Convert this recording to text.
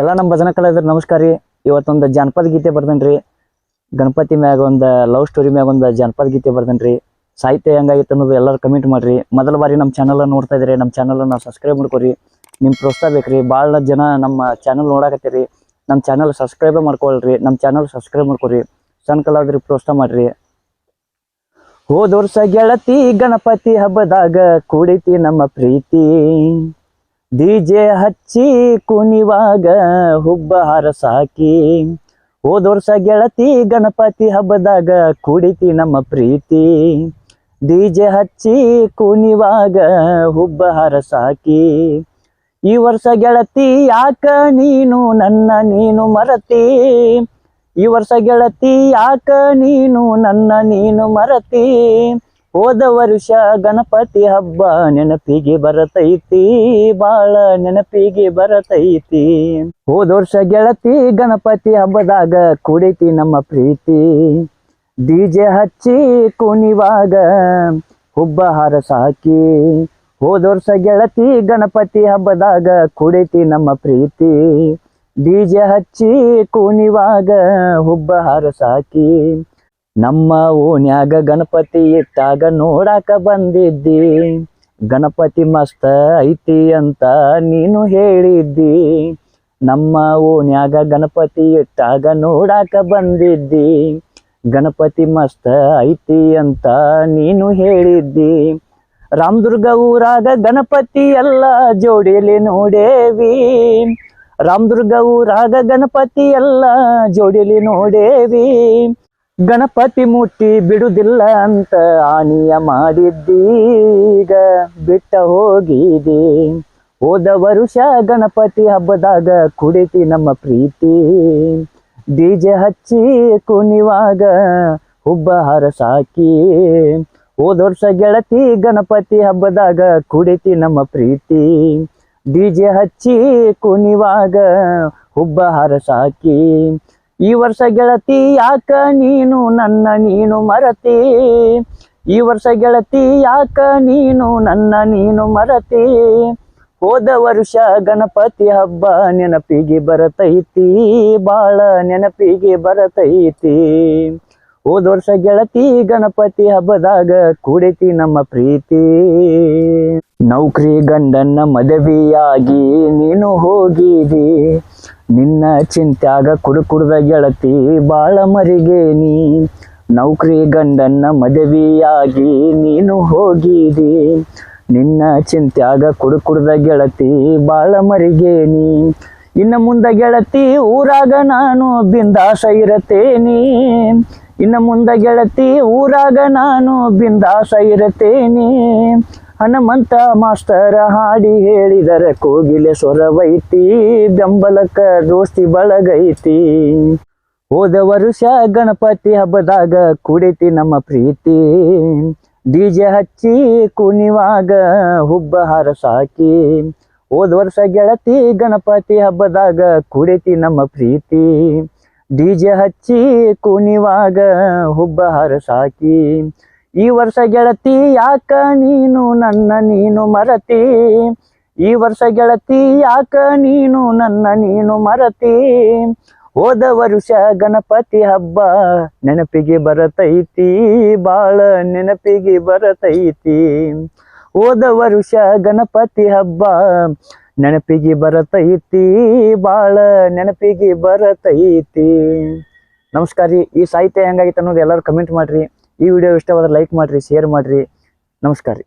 ಎಲ್ಲ ನಮ್ಮ ಭಜನ ಕಲಾವಿದ್ರು ನಮಸ್ಕಾರ ರೀ. ಇವತ್ತೊಂದು ಜಾನಪದ ಗೀತೆ ಬರ್ದೇನ್ರಿ ಗಣಪತಿ ಮ್ಯಾಗ ಒಂದು ಲವ್ ಸ್ಟೋರಿ ಮ್ಯಾಗ ಒಂದು ಜಾನಪದ ಗೀತೆ ಬರ್ದೇನ್ರಿ ಸಾಹಿತ್ಯ ಹೆಂಗಾಗಿತ್ತು ಅನ್ನೋದು ಎಲ್ಲರೂ ಕಮೆಂಟ್ ಮಾಡ್ರಿ. ಮೊದಲ ಬಾರಿ ನಮ್ಮ ಚಾನಲ್ ನೋಡ್ತಾ ಇದ್ರಿ ನಮ್ಮ ಚಾನಲ್ ನಾವು ಸಬ್ಸ್ಕ್ರೈಬ್ ಮಾಡ್ಕೊರಿ. ನಿಮ್ಮ ಪ್ರೋತ್ಸಾಹ ಬೇಕ್ರಿ. ಭಾಳ ಜನ ನಮ್ಮ ಚಾನಲ್ ನೋಡಾಕತ್ತೀರಿ. ನಮ್ಮ ಚಾನಲ್ ಸಬ್ಸ್ಕ್ರೈಬ್ ಮಾಡ್ಕೊಳ್ರಿ. ನಮ್ಮ ಚಾನಲ್ ಸಬ್ಸ್ಕ್ರೈಬ್ ಮಾಡ್ಕೊರಿ. ಸಣ್ಣ ಕಲಾವಿದ್ರಿಗೆ ಪ್ರೋತ್ಸಾಹ ಮಾಡ್ರಿ. ಹೋದ ವರ್ಷ ಗೆಳತಿ ಗಣಪತಿ ಹಬ್ಬದಾಗ ಕೂಡಿತಿ ನಮ್ಮ ಪ್ರೀತಿ. ಡಿಜೆ ಹಚ್ಚಿ ಕುಣಿವಾಗ ಹುಬ್ಬ ಹರಸಾಕಿ ಹೋದ ವರ್ಷ ಗೆಳತಿ ಗಣಪತಿ ಹಬ್ಬದಾಗ ಕುಡಿತಿ ನಮ್ಮ ಪ್ರೀತಿ. ಡಿಜೆ ಹಚ್ಚಿ ಕುಣಿವಾಗ ಹುಬ್ಬ ಹರಸಾಕಿ ಈ ವರ್ಷ ಗೆಳತಿ ಯಾಕ ನೀನು ನನ್ನ ನೀನು ಮರತಿ? ಈ ವರ್ಷ ಗೆಳತಿ ಯಾಕ ನೀನು ನನ್ನ ನೀನು ಮರತಿ? ಹೋದ ವರ್ಷ ಗಣಪತಿ ಹಬ್ಬ ನೆನಪಿಗೆ ಬರತೈತಿ, ಬಾಳ ನೆನಪಿಗೆ ಬರತೈತಿ. ಹೋದ ವರ್ಷ ಗೆಳತಿ ಗಣಪತಿ ಹಬ್ಬದಾಗ ಕುಡಿತಿ ನಮ್ಮ ಪ್ರೀತಿ. ಡಿಜೆ ಹಚ್ಚಿ ಕುಣಿವಾಗ ಹುಬ್ಬ ಹಾರಸಾಕಿ ಹೋದ ವರ್ಷ ಗೆಳತಿ ಗಣಪತಿ ಹಬ್ಬದಾಗ ಕುಡಿತಿ ನಮ್ಮ ಪ್ರೀತಿ. ಡಿಜೆ ಹಚ್ಚಿ ಕುಣಿವಾಗ ಹುಬ್ಬ ಹಾರಸಾಕಿ ನಮ್ಮ ಓಣ್ಯಾಗ ಗಣಪತಿ ಇಟ್ಟಾಗ ನೋಡಾಕ ಬಂದಿದ್ದಿ. ಗಣಪತಿ ಮಸ್ತ ಐತಿ ಅಂತ ನೀನು ಹೇಳಿದ್ದಿ. ನಮ್ಮ ಓಣ್ಯಾಗ ಗಣಪತಿ ಇಟ್ಟಾಗ ನೋಡಾಕ ಬಂದಿದ್ದಿ. ಗಣಪತಿ ಮಸ್ತ ಐತಿ ಅಂತ ನೀನು ಹೇಳಿದ್ದಿ. ರಾಮದುರ್ಗ ಊರಾಗ ಗಣಪತಿ ಎಲ್ಲ ಜೋಡಿಲಿ ನೋಡೇವಿ. ರಾಮದುರ್ಗ ಊರಾಗ ಗಣಪತಿ ಎಲ್ಲ ಜೋಡಿಲಿ ನೋಡೇವಿ. ಗಣಪತಿ ಮುಟ್ಟಿ ಬಿಡುದಿಲ್ಲ ಅಂತ ಆನಿಯ ಮಾಡಿದ್ದೀಗ. ಬಿಟ್ಟ ಹೋಗಿದೆ. ಹೋದ ವರುಷ ಗಣಪತಿ ಹಬ್ಬದಾಗ ಕುಡಿತಿ ನಮ್ಮ ಪ್ರೀತಿ. ಡಿಜೆ ಹಚ್ಚಿ ಕುಣಿವಾಗ ಹುಬ್ಬ ಹರಸಾಕಿ ಹೋದ ವರ್ಷ ಗೆಳತಿ ಗಣಪತಿ ಹಬ್ಬದಾಗ ಕುಡಿತಿ ನಮ್ಮ ಪ್ರೀತಿ. ಡಿಜೆ ಹಚ್ಚಿ ಕುಣಿವಾಗ ಹುಬ್ಬ ಹರಸಾಕಿ ಈ ವರ್ಷ ಗೆಳತಿ ಯಾಕ ನೀನು ನನ್ನ ನೀನು ಮರತಿ? ಈ ವರ್ಷ ಗೆಳತಿ ಯಾಕ ನೀನು ನನ್ನ ನೀನು ಮರತಿ? ಹೋದ ವರ್ಷ ಗಣಪತಿ ಹಬ್ಬ ನೆನಪಿಗೆ ಬರತೈತಿ, ಬಾಳ ನೆನಪಿಗೆ ಬರತೈತಿ. ಹೋದ ವರ್ಷ ಗೆಳತಿ ಗಣಪತಿ ಹಬ್ಬದಾಗ ಕೂಡೈತಿ ನಮ್ಮ ಪ್ರೀತಿ. ನೌಕರಿ ಗಂಡನ್ನ ಮದುವೆಯಾಗಿ ನೀನು ಹೋಗಿದಿ ನಿನ್ನ ಚಿಂತ್ಯಾಗ ಕುಡು ಕುಡ್ದ ಗೆಳತಿ ಬಾಳ ಮರಿಗೇನಿ ನೌಕರಿ ಗಂಡನ್ನ ಮದುವೆಯಾಗಿ ನೀನು ಹೋಗಿದಿ. ನಿನ್ನ ಚಿಂತ್ಯಾಗ ಕುಡು ಕುಡ್ದ ಗೆಳತಿ ಬಾಳ ಮರಿಗೇನಿ ಇನ್ನ ಮುಂದ ಗೆಳತಿ ಊರಾಗ ನಾನು ಬಿಂದಾಸ ಇರತೇನಿ ಇನ್ನ ಮುಂದ ಗೆಳತಿ ಊರಾಗ ನಾನು ಬಿಂದಾಸ ಇರತೇನಿ ಹನುಮಂತ ಮಾಸ್ಟರ ಹಾಡಿ ಹೇಳಿದರ ಕೋಗಿಲೆ ಸ್ವರವೈತಿ ಬೆಂಬಲಕ್ಕ ದೋಸ್ತಿ ಬಳಗೈತಿ. ಹೋದ ವರುಷ ಗಣಪತಿ ಹಬ್ಬದಾಗ ಕುಡಿತಿ ನಮ್ಮ ಪ್ರೀತಿ. ಡಿಜೆ ಹಚ್ಚಿ ಕುಣಿವಾಗ ಹುಬ್ಬ ಹಾರಸಾಕಿ ಹೋದ ವರ್ಷ ಗೆಳತಿ ಗಣಪತಿ ಹಬ್ಬದಾಗ ಕುಡಿತಿ ನಮ್ಮ ಪ್ರೀತಿ. ಡಿಜೆ ಹಚ್ಚಿ ಕುಣಿವಾಗ ಹುಬ್ಬ ಹರಸಾಕಿ ಈ ವರ್ಷ ಗೆಳತಿ ಯಾಕ ನೀನು ನನ್ನ ನೀನು ಮರತಿ? ಈ ವರ್ಷ ಗೆಳತಿ ಯಾಕ ನೀನು ನನ್ನ ನೀನು ಮರತಿ? ಹೋದ ವರುಷ ಗಣಪತಿ ಹಬ್ಬ ನೆನಪಿಗೆ ಬರತೈತಿ, ಬಾಳ ನೆನಪಿಗೆ ಬರತೈತಿ. ಹೋದ ವರುಷ ಗಣಪತಿ ಹಬ್ಬ ನೆನಪಿಗೆ ಬರತೈತಿ, ಬಾಳ ನೆನಪಿಗೆ ಬರತೈತಿ. ನಮಸ್ಕಾರ ಈ ಸಾಹಿತ್ಯ ಹೆಂಗಾಗಿತ್ತು ಅನ್ನೋದು ಎಲ್ಲರೂ ಕಮೆಂಟ್ ಮಾಡ್ರಿ. ಈ ವಿಡಿಯೋ ಇಷ್ಟವಾದ್ರೆ ಲೈಕ್ ಮಾಡ್ರಿ ಶೇರ್ ಮಾಡ್ರಿ. ನಮಸ್ಕಾರ ರೀ.